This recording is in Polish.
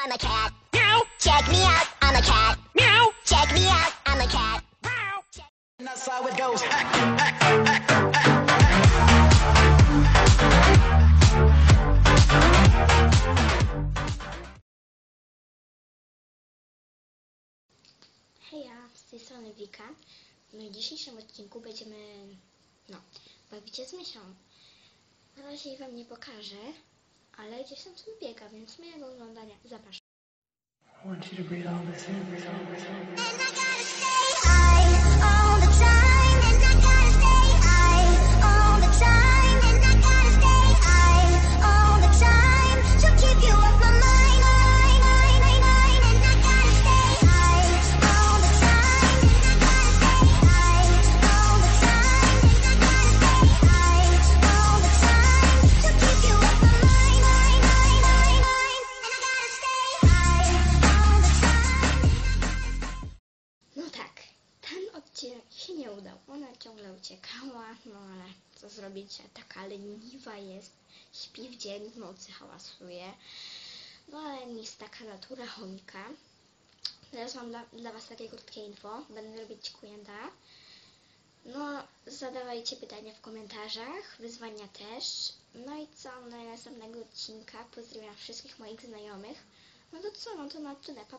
I'm a cat. Meow. Check me out. I'm a cat. Meow. Check me out. I'm a cat. Meow. Check- And that's how it goes. Heja, z tej strony Wika. No i w dzisiejszym odcinku będziemy, no, bawić się z mysią. Na razie jej wam nie pokażę, ale gdzieś tam sobie biega, więc miłego oglądania. Zapraszam. I want you to breathe all this in. Breathe all this in. Się nie udał. Ona ciągle uciekała, no ale co zrobić, taka leniwa jest. Śpi w dzień, w nocy hałasuje. No ale jest taka natura chomika. Teraz mam dla, dla Was takie krótkie info. Będę robić Q&A. No, zadawajcie pytania w komentarzach, wyzwania też. No i co, do następnego odcinka pozdrawiam wszystkich moich znajomych. No to co, no to na tyle. Pa,